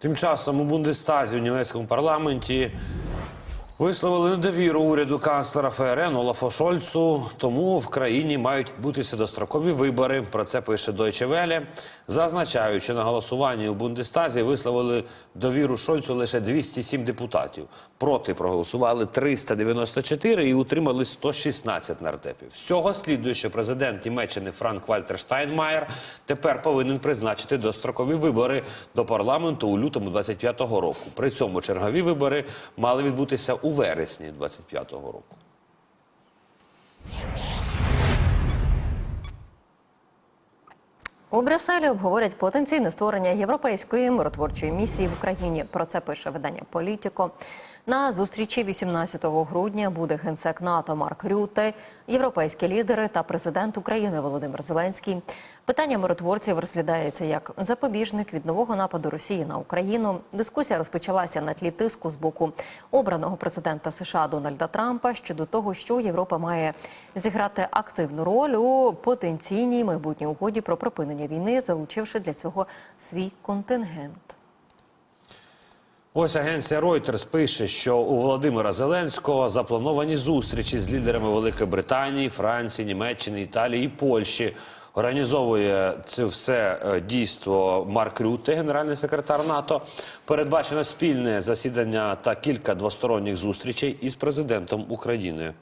Тим часом у Бундестазі у німецькому парламенті висловили недовіру уряду канцлера ФРН Олафа Шольцу. Тому в країні мають відбутися дострокові вибори. Про це пише Deutsche Welle. Зазначаючи на голосуванні у Бундестазі висловили довіру Шольцу лише 207 депутатів. Проти проголосували 394 і утримали 116 нардепів. З цього слідує, що президент Німеччини Франк Вальтер Штайнмаєр тепер повинен призначити дострокові вибори до парламенту у лютому 25-го року. При цьому чергові вибори мали відбутися у вересні 25-го року. У Брюсселі обговорять потенційне створення європейської миротворчої місії в Україні. Про це пише видання Політіко. На зустрічі 18 грудня буде генсек НАТО Марк Рюте, європейські лідери та президент України Володимир Зеленський. Питання миротворців розглядається як запобіжник від нового нападу Росії на Україну. Дискусія розпочалася на тлі тиску з боку обраного президента США Дональда Трампа щодо того, що Європа має зіграти активну роль у потенційній майбутній угоді про припинення війни, залучивши для цього свій контингент. Ось агенція Reuters пише, що у Володимира Зеленського заплановані зустрічі з лідерами Великої Британії, Франції, Німеччини, Італії і Польщі. Організовує це все е, дійство Марк Рюте, генеральний секретар НАТО. Передбачено спільне засідання та кілька двосторонніх зустрічей із президентом України.